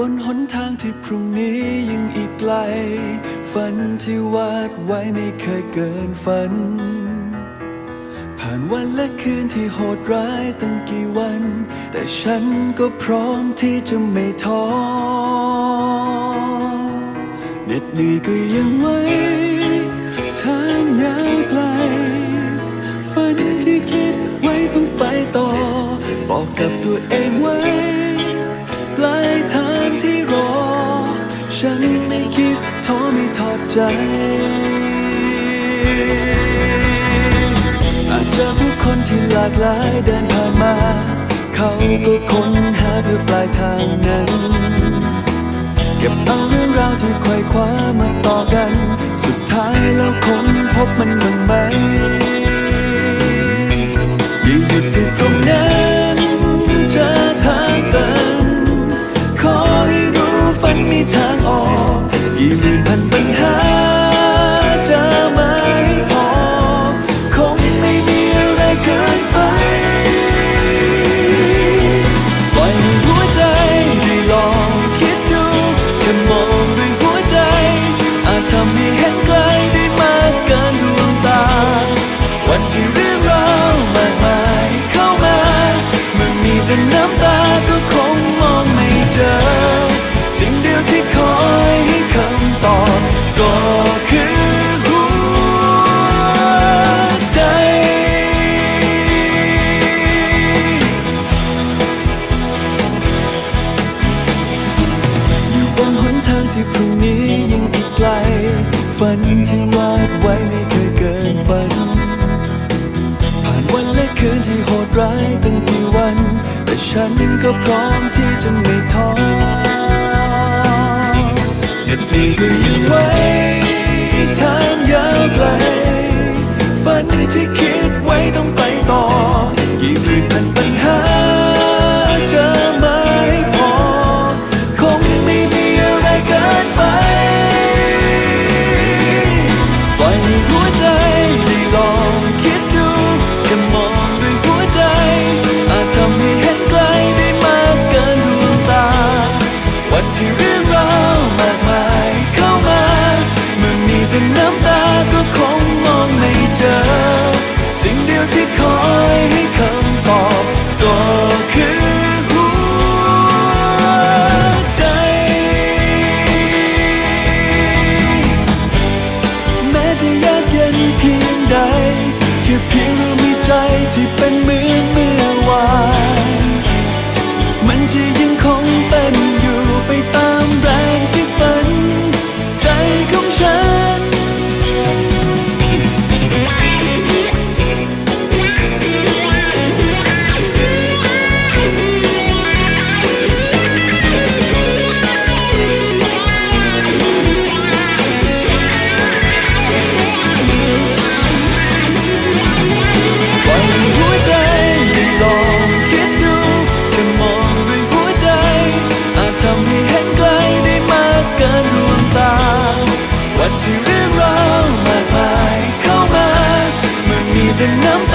บนหนทางที่พรุ่งนี้ยังอีกไกล ฝันที่วาดไว้ไม่เคยเกินฝัน ผ่านวันและคืนที่โหดร้ายตั้งกี่วัน แต่ฉันก็พร้อมที่จะไม่ท้อเหน็ดเหนื่อยก็ยังไหวทางยาวไกลฝันที่คิดไว้ต้องไปต่อ บอกกับตัวเองไว้ ปลายทางที่รอ ฉันไม่คิดท้อไม่ทอดใจ อาจเจอผู้คนที่หลากหลายเดินผ่านมา เขาก็ค้นหาเพื่อปลายทางนั้น เก็บเอาเรื่องราวที่ไขว่คว้ามาต่อกัน สุดท้ายแล้วคงพบมันบ้างไหม อก อยู่บนหนทางที่พรุ่งนี้ยังอีกไกล ฝันที่วาดไว้ไม่เคยเกินฝัน ผ่านวันและคืนที่โหดร้ายตั้งกี่วัน แต่ฉันก็พร้อมที่จะไม่ท้อเด็ดเหนื่อยก็ยังไว เมื่